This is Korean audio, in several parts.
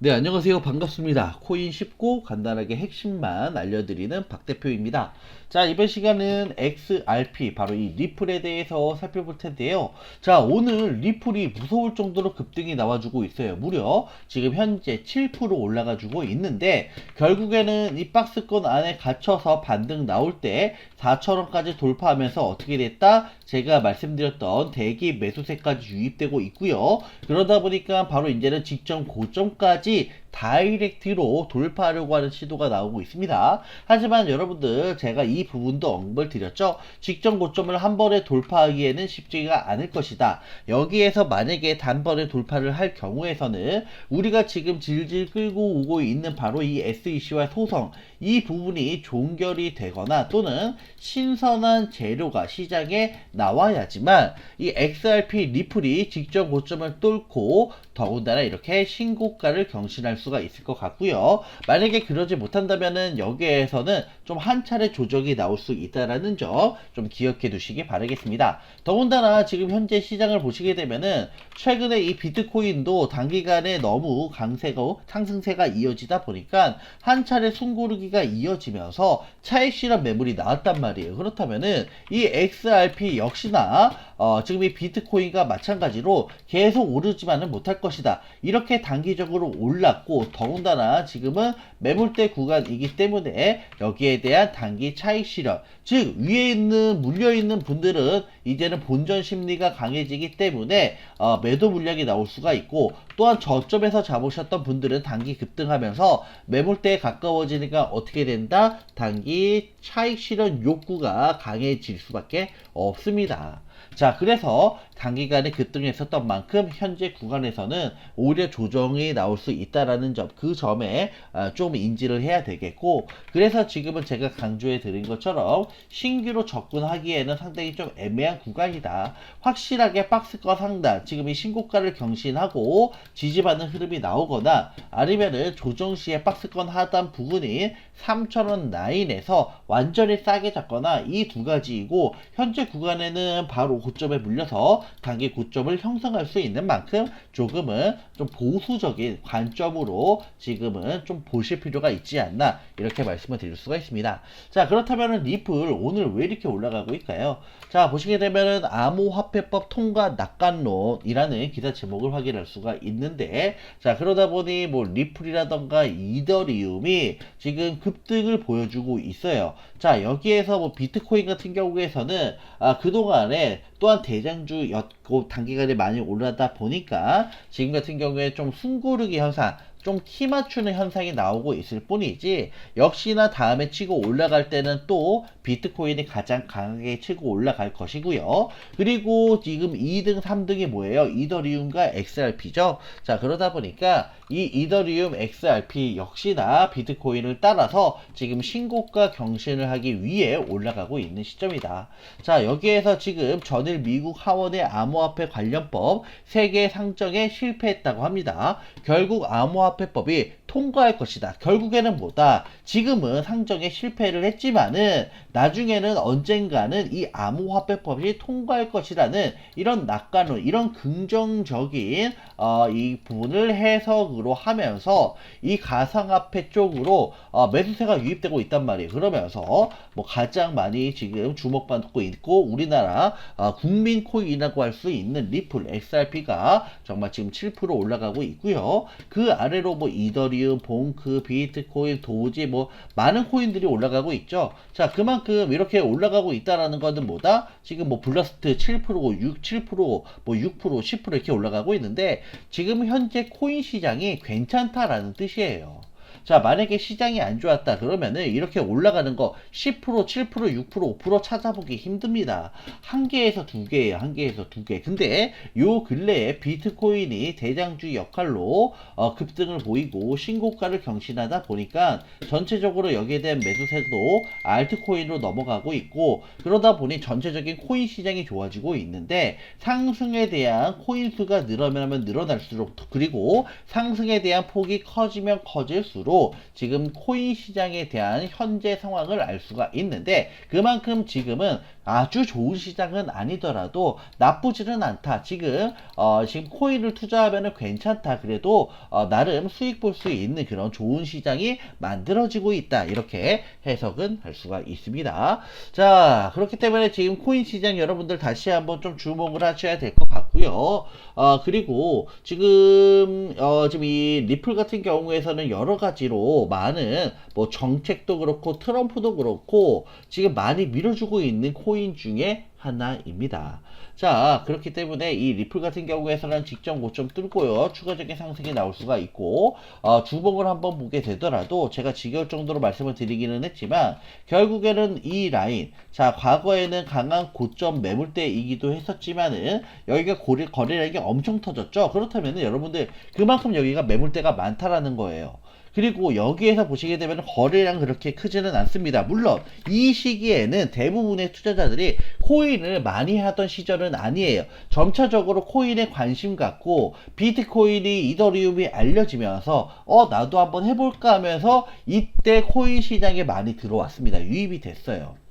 네, 안녕하세요. 반갑습니다. 코인 쉽고 간단하게 핵심만 알려드리는 박 대표입니다. 자, 이번 시간은 XRP, 바로 이 리플에 대해서 살펴볼 텐데요. 자, 오늘 리플이 무서울 정도로 급등이 나와주고 있어요. 무려 지금 현재 7% 올라가주고 있는데, 결국에는 이 박스권 안에 갇혀서 반등 나올 때 4천원까지 돌파하면서 어떻게 됐다? 제가 말씀드렸던 대기 매수세까지 유입되고 있고요. 그러다 보니까 바로 이제는 직전 고점까지 即 다이렉트로 돌파하려고 하는 시도가 나오고 있습니다. 하지만 여러분들 제가 이 부분도 언급을 드렸죠. 직전 고점을 한 번에 돌파하기에는 쉽지가 않을 것이다. 여기에서 만약에 단번에 돌파를 할 경우에서는 우리가 지금 질질 끌고 오고 있는 바로 이 SEC와 소성 이 부분이 종결이 되거나 또는 신선한 재료가 시장에 나와야지만 이 XRP 리플이 직전 고점을 뚫고 더군다나 이렇게 신고가를 경신할 수가 있을 것 같고요. 만약에 그러지 못한다면은 여기에서는 좀 한 차례 조정이 나올 수 있다라는 점 좀 기억해 두시기 바라겠습니다. 더군다나 지금 현재 시장을 보시게 되면은 최근에 이 비트코인도 단기간에 너무 강세가 상승세가 이어지다 보니까 한 차례 숨고르기가 이어지면서 차익 실현 매물이 나왔단 말이에요. 그렇다면은 이 XRP 역시나 어, 지금 이 비트코인과 마찬가지로 계속 오르지만은 못할 것이다. 이렇게 단기적으로 올랐고 더군다나 지금은 매물대 구간이기 때문에 여기에 대한 단기 차익 실현 즉 위에 있는 물려 있는 분들은 이제는 본전 심리가 강해지기 때문에 어, 매도 물량이 나올 수가 있고 또한 저점에서 잡으셨던 분들은 단기 급등하면서 매물대에 가까워지니까 어떻게 된다? 단기 차익 실현 욕구가 강해질 수밖에 없습니다. 자, 그래서 단기간에 급등했었던 만큼 현재 구간에서는 오히려 조정이 나올 수 있다라는 점, 그 점에 아, 좀 인지를 해야 되겠고, 그래서 지금은 제가 강조해 드린 것처럼 신규로 접근하기에는 상당히 좀 애매한 구간이다. 확실하게 박스권 상단, 지금 이 신고가를 경신하고 지지받는 흐름이 나오거나 아니면은 조정 시에 박스권 하단 부분인 3,000원 라인에서 완전히 싸게 잡거나 이 두 가지이고 현재 구간에는 바로 고점에 물려서 단기 고점을 형성할 수 있는 만큼 조금은 좀 보수적인 관점으로 지금은 좀 보실 필요가 있지 않나 이렇게 말씀을 드릴 수가 있습니다. 자 그렇다면 리플 오늘 왜 이렇게 올라가고 있까요? 자 보시게 되면은 암호화폐법 통과 낙관론이라는 기사 제목을 확인할 수가 있는데 자 그러다 보니 뭐 리플이라던가 이더리움이 지금 급등을 보여주고 있어요. 자 여기에서 뭐 비트코인 같은 경우에서는 아, 그동안에 또한 대장주였고 단기간에 많이 올라다 보니까 지금 같은 경우에 좀 숨고르기 현상 좀 키 맞추는 현상이 나오고 있을 뿐이지 역시나 다음에 치고 올라갈 때는 또 비트코인이 가장 강하게 치고 올라갈 것이고요. 그리고 지금 2등, 3등이 뭐예요? 이더리움과 XRP죠. 자, 그러다 보니까 이 이더리움 XRP 역시나 비트코인을 따라서 지금 신고가 경신을 하기 위해 올라가고 있는 시점이다. 자, 여기에서 지금 전일 미국 하원의 암호화폐 관련법 세계 상정에 실패했다고 합니다. 결국 암호화폐 법이 통과할 것이다. 결국에는 뭐다? 지금은 상정에 실패를 했지만은 나중에는 언젠가는 이 암호화폐법이 통과할 것이라는 이런 낙관론, 이런 긍정적인 어, 이 부분을 해석으로 하면서 이 가상화폐 쪽으로 어, 매수세가 유입되고 있단 말이에요. 그러면서 뭐 가장 많이 지금 주목받고 있고 우리나라 어, 국민 코인이라고 할 수 있는 리플 XRP가 정말 지금 7% 올라가고 있고요. 그 아래로 뭐 이더리움, 봉크, 비트코인, 도지 뭐 많은 코인들이 올라가고 있죠. 자, 그만큼 이렇게 올라가고 있다라는 것은 뭐다? 지금 뭐 블러스트 7%, 6, 7%, 뭐 6%, 10% 이렇게 올라가고 있는데 지금 현재 코인 시장이 괜찮다라는 뜻이에요. 자, 만약에 시장이 안 좋았다 그러면은 이렇게 올라가는 거 10%, 7%, 6%, 5% 찾아보기 힘듭니다. 한 개에서 두 개예요. 한 개에서 두 개. 근데 요 근래에 비트코인이 대장주 역할로 어, 급등을 보이고 신고가를 경신하다 보니까 전체적으로 여기에 대한 매수세도 알트코인으로 넘어가고 있고 그러다 보니 전체적인 코인 시장이 좋아지고 있는데 상승에 대한 코인 수가 늘어나면 늘어날수록 그리고 상승에 대한 폭이 커지면 커질수록 지금 코인 시장에 대한 현재 상황을 알 수가 있는데 그만큼 지금은 아주 좋은 시장은 아니더라도 나쁘지는 않다. 지금 어, 지금 코인을 투자하면 괜찮다. 그래도 어, 나름 수익 볼 수 있는 그런 좋은 시장이 만들어지고 있다. 이렇게 해석은 할 수가 있습니다. 자 그렇기 때문에 지금 코인 시장 여러분들 다시 한번 좀 주목을 하셔야 될 것 같고요. 어, 그리고 지금 어, 지금 이 리플 같은 경우에서는 여러 가지로 많은 뭐 정책도 그렇고 트럼프도 그렇고 지금 많이 밀어주고 있는 코인 중에 하나입니다. 자, 그렇기 때문에 이 리플 같은 경우에서는 직전 고점 뚫고요. 추가적인 상승이 나올 수가 있고, 어, 주봉을 한번 보게 되더라도 제가 지겨울 정도로 말씀을 드리기는 했지만, 결국에는 이 라인, 자, 과거에는 강한 고점 매물대이기도 했었지만은, 여기가 고리, 거래량이 엄청 터졌죠? 그렇다면 여러분들, 그만큼 여기가 매물대가 많다라는 거예요. 그리고 여기에서 보시게 되면 거래량 그렇게 크지는 않습니다. 물론 이 시기에는 대부분의 투자자들이 코인을 많이 하던 시절은 아니에요. 점차적으로 코인에 관심 갖고 비트코인이 이더리움이 알려지면서 어 나도 한번 해볼까 하면서 이때 코인 시장에 많이 들어왔습니다. 유입이 됐어요.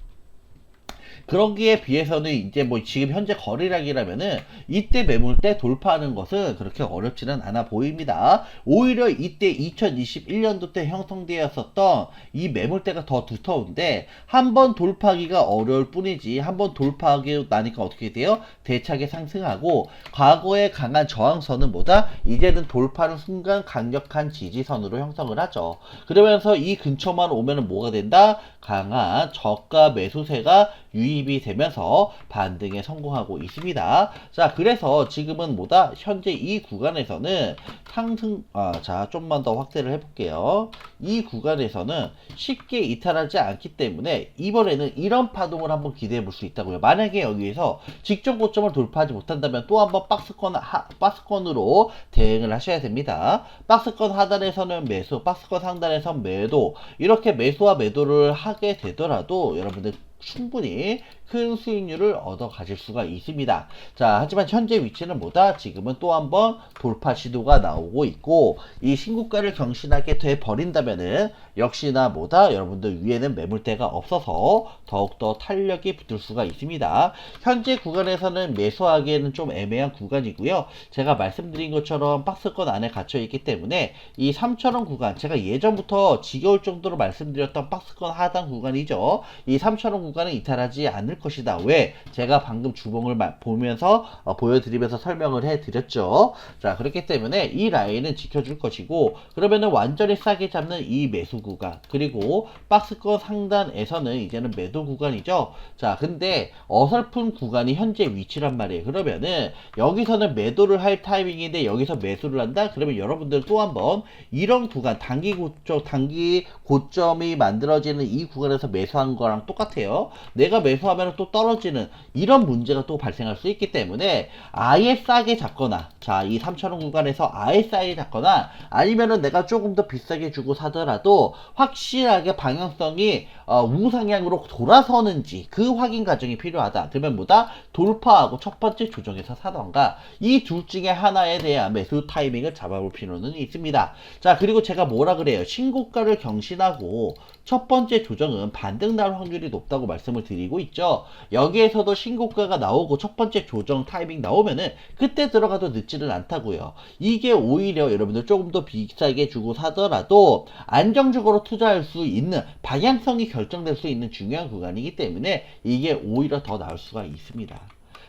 그러기에 비해서는 이제 뭐 지금 현재 거래량이라면은 이때 매물대 돌파하는 것은 그렇게 어렵지는 않아 보입니다. 오히려 이때 2021년도 때 형성되었었던 이 매물대가 더 두터운데 한 번 돌파하기가 어려울 뿐이지 한 번 돌파하기 나니까 어떻게 돼요? 대차게 상승하고 과거의 강한 저항선은 보다 이제는 돌파하는 순간 강력한 지지선으로 형성을 하죠. 그러면서 이 근처만 오면은 뭐가 된다? 강한 저가 매수세가 유입이 되면서 반등에 성공하고 있습니다. 자, 그래서 지금은 뭐다? 현재 이 구간에서는 상승, 아, 자, 좀만 더 확대를 해볼게요. 이 구간에서는 쉽게 이탈하지 않기 때문에 이번에는 이런 파동을 한번 기대해 볼 수 있다고요. 만약에 여기에서 직전 고점을 돌파하지 못한다면 또 한번 박스권, 하, 박스권으로 대응을 하셔야 됩니다. 박스권 하단에서는 매수, 박스권 상단에서 매도, 이렇게 매수와 매도를 하게 되더라도 여러분들 충분히 큰 수익률을 얻어 가질 수가 있습니다. 자, 하지만 현재 위치는 뭐다? 지금은 또 한 번 돌파 시도가 나오고 있고 이 신고가를 경신하게 돼 버린다면은 역시나 뭐다? 여러분들 위에는 매물대가 없어서 더욱더 탄력이 붙을 수가 있습니다. 현재 구간에서는 매수하기에는 좀 애매한 구간이고요. 제가 말씀드린 것처럼 박스권 안에 갇혀 있기 때문에 이 3,000원 구간 제가 예전부터 지겨울 정도로 말씀드렸던 박스권 하단 구간이죠. 이 3,000원 구간은 이탈하지 않을 것이다. 왜? 제가 방금 주봉을 마- 보면서 어, 보여드리면서 설명을 해드렸죠. 자 그렇기 때문에 이 라인은 지켜줄 것이고 그러면은 완전히 싸게 잡는 이 매수 구간 그리고 박스권 상단에서는 이제는 매도 구간이죠. 자 근데 어설픈 구간이 현재 위치란 말이에요. 그러면은 여기서는 매도를 할 타이밍인데 여기서 매수를 한다? 그러면 여러분들 또 한번 이런 구간 단기 고점 단기 고점이 만들어지는 이 구간에서 매수한 거랑 똑같아요. 내가 매수하면 또 떨어지는 이런 문제가 또 발생할 수 있기 때문에 아예 싸게 잡거나 자 이 3,000원 구간에서 아예 잡거나 아니면은 내가 조금 더 비싸게 주고 사더라도 확실하게 방향성이 어, 우상향으로 돌아서는지 그 확인 과정이 필요하다. 그러면 뭐다? 돌파하고 첫 번째 조정에서 사던가 이 둘 중에 하나에 대한 매수 타이밍을 잡아볼 필요는 있습니다. 자 그리고 제가 뭐라 그래요? 신고가를 경신하고 첫 번째 조정은 반등 날 확률이 높다고 말씀을 드리고 있죠. 여기에서도 신고가가 나오고 첫 번째 조정 타이밍 나오면은 그때 들어가도 늦지 는 않다고요. 이게 오히려 여러분들 조금 더 비싸게 주고 사더라도 안정적으로 투자할 수 있는 방향성이 결정될 수 있는 중요한 구간이기 때문에 이게 오히려 더 나을 수가 있습니다.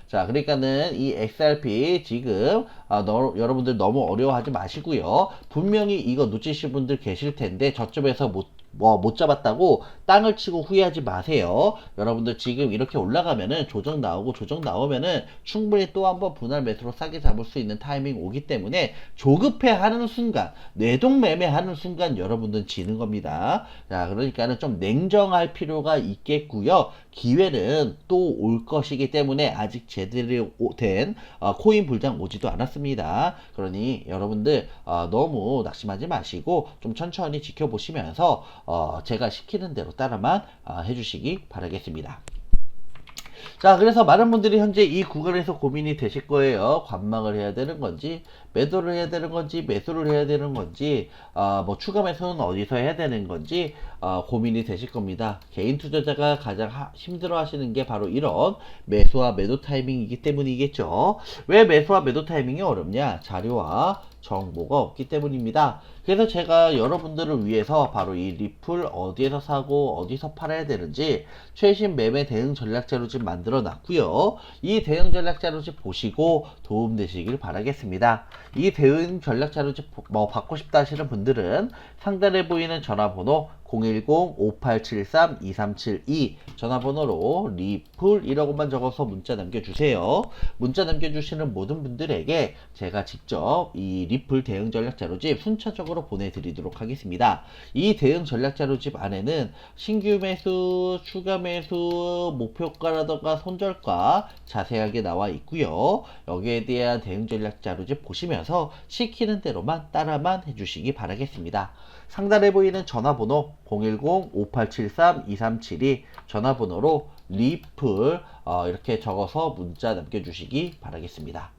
자, 그러니까는 이 XRP 지금 아, 너, 여러분들 너무 어려워하지 마시고요. 분명히 이거 놓치신 분들 계실 텐데 저점에서 못 뭐 못 잡았다고 땅을 치고 후회하지 마세요. 여러분들 지금 이렇게 올라가면은 조정 나오고 조정 나오면은 충분히 또 한번 분할 매수로 싸게 잡을 수 있는 타이밍 오기 때문에 조급해 하는 순간, 뇌동 매매 하는 순간 여러분들은 지는 겁니다. 자, 그러니까는 좀 냉정할 필요가 있겠고요. 기회는 또 올 것이기 때문에 아직 제대로 오- 된 어, 코인 불장 오지도 않았습니다. 그러니 여러분들 어, 너무 낙심하지 마시고 좀 천천히 지켜보시면서 어, 제가 시키는 대로 따라만 어, 해주시기 바라겠습니다. 자, 그래서 많은 분들이 현재 이 구간에서 고민이 되실 거예요. 관망을 해야 되는 건지, 매도를 해야 되는 건지 매수를 해야 되는 건지 아, 뭐 추가 매수는 어디서 해야 되는 건지 아, 고민이 되실 겁니다. 개인 투자자가 가장 하- 힘들어 하시는 게 바로 이런 매수와 매도 타이밍이기 때문이겠죠. 왜 매수와 매도 타이밍이 어렵냐? 자료와 정보가 없기 때문입니다. 그래서 제가 여러분들을 위해서 바로 이 리플 어디에서 사고 어디서 팔아야 되는지 최신 매매 대응 전략 자료집 만들어 놨고요. 이 대응 전략 자료집 보시고 도움 되시길 바라겠습니다. 이 대응 전략 자료집 보- 뭐 받고 싶다 하시는 분들은 상단에 보이는 전화번호 010-5873-2372 전화번호로 리플이라고만 적어서 문자 남겨주세요. 문자 남겨주시는 모든 분들에게 제가 직접 이 리플 대응 전략 자료집 순차적으로 보내드리도록 하겠습니다. 이 대응 전략 자료집 안에는 신규 매수, 추가 매수, 목표가라던가 손절가 자세하게 나와 있고요. 여기에 대한 대응 전략 자료집 보시면서 시키는 대로만 따라만 해주시기 바라겠습니다. 상단에 보이는 전화번호 010-5873-2372 전화번호로 리플 어, 이렇게 적어서 문자 남겨주시기 바라겠습니다.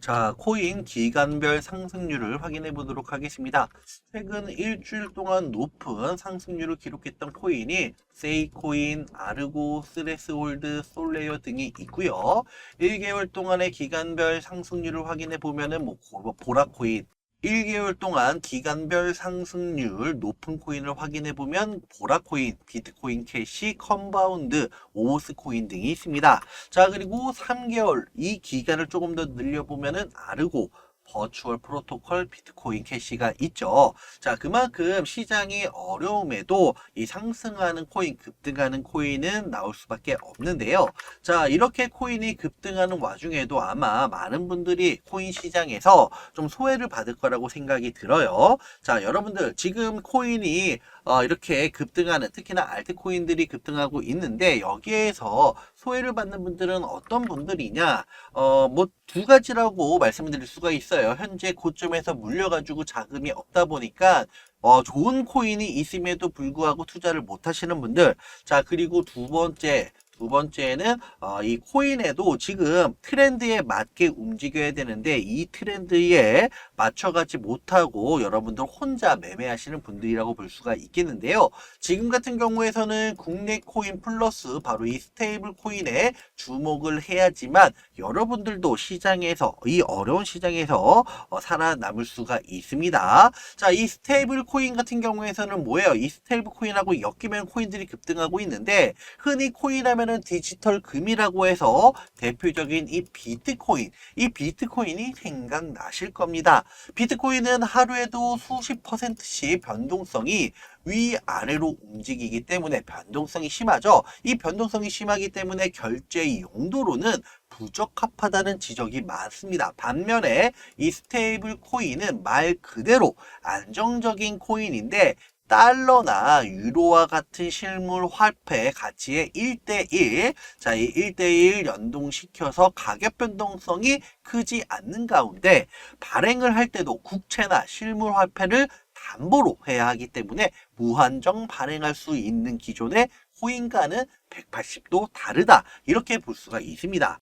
자, 코인 기간별 상승률을 확인해 보도록 하겠습니다. 최근 일주일 동안 높은 상승률을 기록했던 코인이 세이코인, 아르고, 스레스홀드, 솔레어 등이 있고요. 1개월 동안의 기간별 상승률을 확인해 보면은 뭐 고- 보라코인 1개월 동안 기간별 상승률 높은 코인을 확인해 보면 보라코인, 비트코인 캐시, 컴바운드, 오스 코인 등이 있습니다. 자, 그리고 3개월 이 기간을 조금 더 늘려 보면은 아르고, 버추얼 프로토콜, 비트코인 캐시가 있죠. 자, 그만큼 시장이 어려움에도 이 상승하는 코인, 급등하는 코인은 나올 수밖에 없는데요. 자, 이렇게 코인이 급등하는 와중에도 아마 많은 분들이 코인 시장에서 좀 소외를 받을 거라고 생각이 들어요. 자, 여러분들 지금 코인이 어, 이렇게 급등하는 특히나 알트코인들이 급등하고 있는데 여기에서 소외를 받는 분들은 어떤 분들이냐? 어, 뭐 두 가지라고 말씀드릴 수가 있어요. 현재 고점에서 물려가지고 자금이 없다 보니까 어, 좋은 코인이 있음에도 불구하고 투자를 못 하시는 분들. 자, 그리고 두 번째, 두 번째는 어, 이 코인에도 지금 트렌드에 맞게 움직여야 되는데 이 트렌드에 맞춰가지 못하고 여러분들 혼자 매매하시는 분들이라고 볼 수가 있겠는데요. 지금 같은 경우에서는 국내 코인 플러스 바로 이 스테이블 코인에 주목을 해야지만 여러분들도 시장에서 이 어려운 시장에서 어, 살아남을 수가 있습니다. 자, 이 스테이블 코인 같은 경우에서는 뭐예요? 이 스테이블 코인하고 엮이면 코인들이 급등하고 있는데 흔히 코인 하면 은 디지털 금이라고 해서 대표적인 이 비트코인, 이 비트코인이 생각나실 겁니다. 비트코인은 하루에도 수십 퍼센트씩 변동성이 위아래로 움직이기 때문에 변동성이 심하죠. 이 변동성이 심하기 때문에 결제 용도로는 부적합하다는 지적이 많습니다. 반면에 이 스테이블 코인은 말 그대로 안정적인 코인인데 달러나 유로와 같은 실물 화폐 가치의 1대1, 자, 이 1대1 연동시켜서 가격 변동성이 크지 않는 가운데 발행을 할 때도 국채나 실물 화폐를 담보로 해야 하기 때문에 무한정 발행할 수 있는 기존의 코인과는 180도 다르다. 이렇게 볼 수가 있습니다.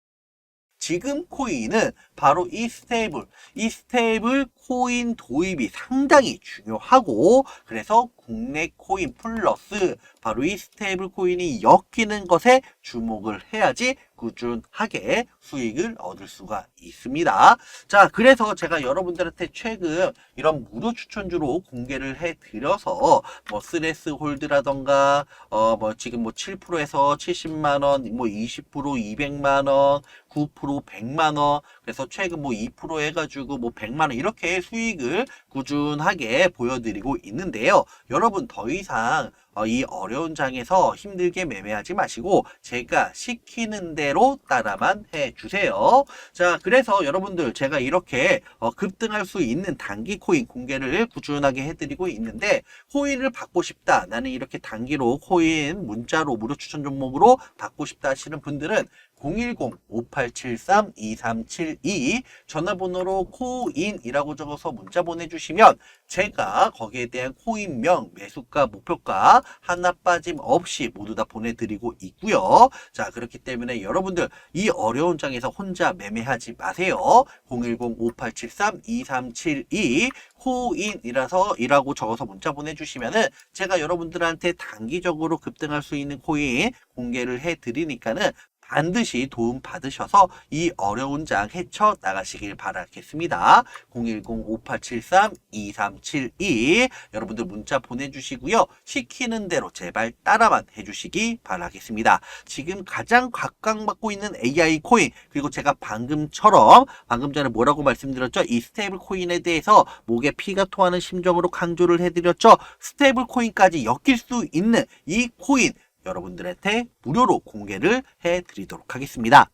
지금 코인은 바로 이 스테이블, 이 스테이블 코인 도입이 상당히 중요하고 그래서 국내 코인 플러스 바로 이 스테이블 코인이 엮이는 것에 주목을 해야지 꾸준하게 수익을 얻을 수가 있습니다. 자, 그래서 제가 여러분들한테 최근 이런 무료 추천주로 공개를 해 드려서 뭐 스레스 홀드라던가 어 뭐 지금 뭐 7%에서 70만 원, 뭐 20% 200만 원, 9% 100만 원. 그래서 최근 뭐 2% 해가지고 뭐 100만 원 이렇게 수익을 꾸준하게 보여드리고 있는데요. 여러분 더 이상 어, 이 어려운 장에서 힘들게 매매하지 마시고 제가 시키는 대로 따라만 해주세요. 자, 그래서 여러분들 제가 이렇게 어, 급등할 수 있는 단기 코인 공개를 꾸준하게 해드리고 있는데 코인을 받고 싶다. 나는 이렇게 단기로 코인 문자로 무료 추천 종목으로 받고 싶다 하시는 분들은 010-5873-2372 전화번호로 코인이라고 적어서 문자 보내주시면 제가 거기에 대한 코인명, 매수가, 목표가 하나 빠짐없이 모두 다 보내드리고 있고요. 자 그렇기 때문에 여러분들 이 어려운 장에서 혼자 매매하지 마세요. 010-5873-2372 코인이라서 이라고 적어서 문자 보내주시면은 제가 여러분들한테 단기적으로 급등할 수 있는 코인 공개를 해드리니까는 반드시 도움 받으셔서 이 어려운 장 헤쳐 나가시길 바라겠습니다. 010-5873-2372 여러분들 문자 보내주시고요. 시키는 대로 제발 따라만 해주시기 바라겠습니다. 지금 가장 각광받고 있는 AI 코인 그리고 제가 방금처럼 방금 전에 뭐라고 말씀드렸죠? 이 스테이블 코인에 대해서 목에 피가 토하는 심정으로 강조를 해드렸죠? 스테이블 코인까지 엮일 수 있는 이 코인 여러분들한테 무료로 공개를 해드리도록 하겠습니다.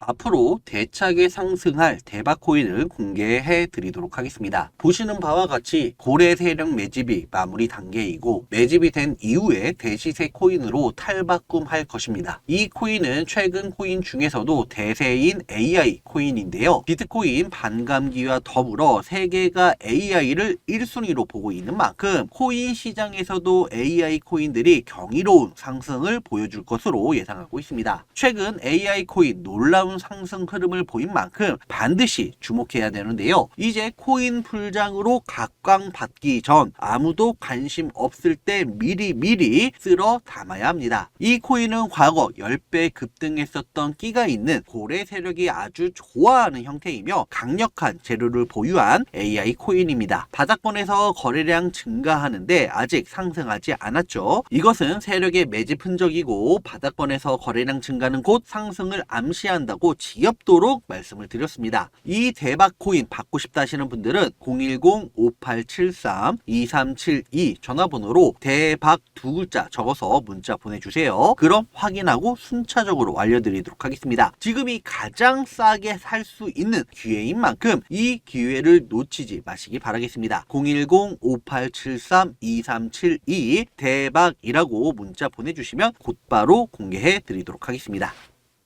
앞으로 대차게 상승할 대박 코인을 공개해 드리도록 하겠습니다. 보시는 바와 같이 고래 세력 매집이 마무리 단계이고 매집이 된 이후에 대시세 코인으로 탈바꿈할 것입니다. 이 코인은 최근 코인 중에서도 대세인 AI 코인인데요. 비트코인 반감기와 더불어 세계가 AI를 1순위로 보고 있는 만큼 코인 시장에서도 AI 코인들이 경이로운 상승을 보여줄 것으로 예상하고 있습니다. 최근 AI 코인 놀라운 상승 흐름을 보인 만큼 반드시 주목해야 되는데요. 이제 코인 풀장으로 각광받기 전 아무도 관심 없을 때 미리 미리 쓸어 담아야 합니다. 이 코인은 과거 10배 급등했었던 끼가 있는 고래 세력이 아주 좋아하는 형태이며 강력한 재료를 보유한 AI 코인입니다. 바닥권에서 거래량 증가하는데 아직 상승하지 않았죠. 이것은 세력의 매집 흔적이고 바닥권에서 거래량 증가는 곧 상승을 암시한다 고 지엽도록 말씀을 드렸습니다. 이 대박 코인 받고 싶다 하시는 분들은 010-5873-2372 전화번호로 대박 두 글자 적어서 문자 보내주세요. 그럼 확인하고 순차적으로 알려드리도록 하겠습니다. 지금이 가장 싸게 살 수 있는 기회인 만큼 이 기회를 놓치지 마시기 바라겠습니다. 010-5873-2372 대박이라고 문자 보내주시면 곧바로 공개해 드리도록 하겠습니다.